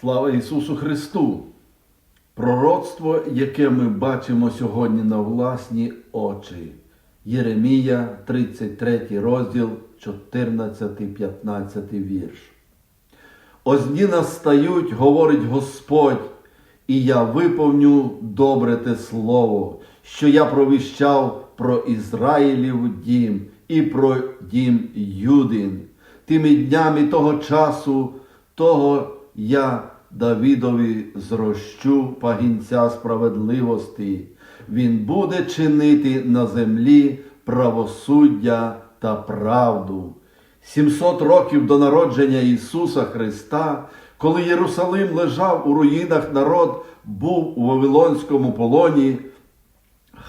Слава Ісусу Христу! Пророцтво, яке ми бачимо сьогодні на власні очі. Єремія, 33 розділ, 14-15 вірш. Ось дні настають, говорить Господь, і я виповню добре те слово, що я провіщав про Ізраїлів дім і про дім Юдин. Тими днями того часу, того я Давідові зрощу пагінця справедливості. Він буде чинити на землі правосуддя та правду. 700 років до народження Ісуса Христа, коли Єрусалим лежав у руїнах, народ був у Вавилонському полоні,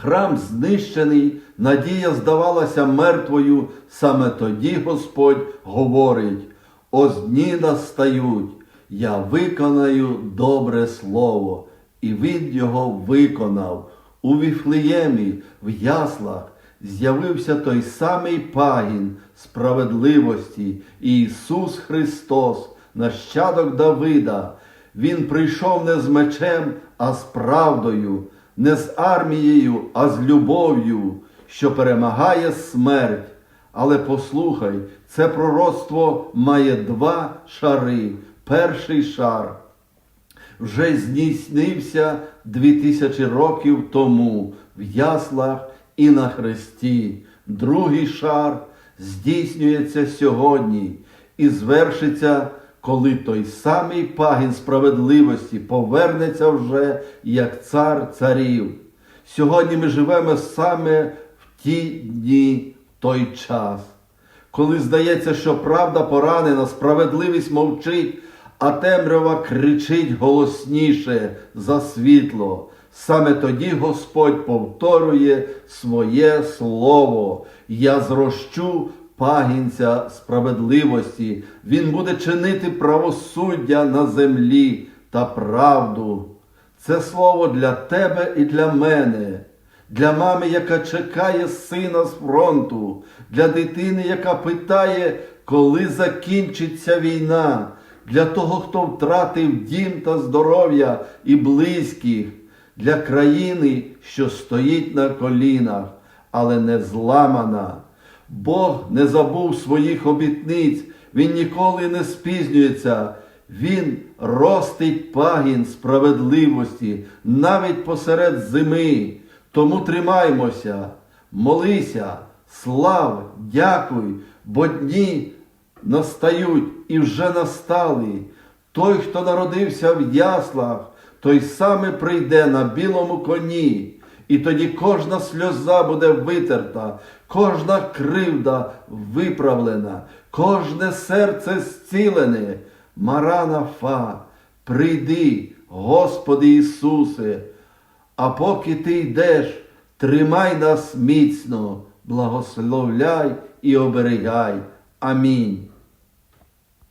храм знищений, надія здавалася мертвою, саме тоді Господь говорить: ось дні настають, я виконаю добре слово, і він його виконав. У Віфлеємі, в яслах, з'явився той самий пагін справедливості, Ісус Христос, нащадок Давида. Він прийшов не з мечем, а з правдою, не з армією, а з любов'ю, що перемагає смерть. Але послухай, це пророцтво має два шари. Перший шар вже здійснився дві тисячі років тому в яслах і на хресті. Другий шар здійснюється сьогодні і звершиться, коли той самий пагін справедливості повернеться вже як цар царів. Сьогодні ми живемо саме в ті дні, в той час, коли здається, що правда поранена, справедливість мовчить, а темрява кричить голосніше за світло. Саме тоді Господь повторює своє слово. Я зрощу пагінця справедливості. Він буде чинити правосуддя на землі та правду. Це слово для тебе і для мене, для мами, яка чекає сина з фронту, для дитини, яка питає, коли закінчиться війна, для того, хто втратив дім та здоров'я і близьких, для країни, що стоїть на колінах, але не зламана. Бог не забув своїх обітниць, Він ніколи не спізнюється. Він ростить пагін справедливості навіть посеред зими. Тому тримаймося, молися, слав, дякуй, бо дні настають і вже настали. Той, хто народився в яслах, той саме прийде на білому коні. І тоді кожна сльоза буде витерта, кожна кривда виправлена, кожне серце зцілене. Маранафа, прийди, Господи Ісусе, а поки ти йдеш, тримай нас міцно, благословляй і оберігай. a mim.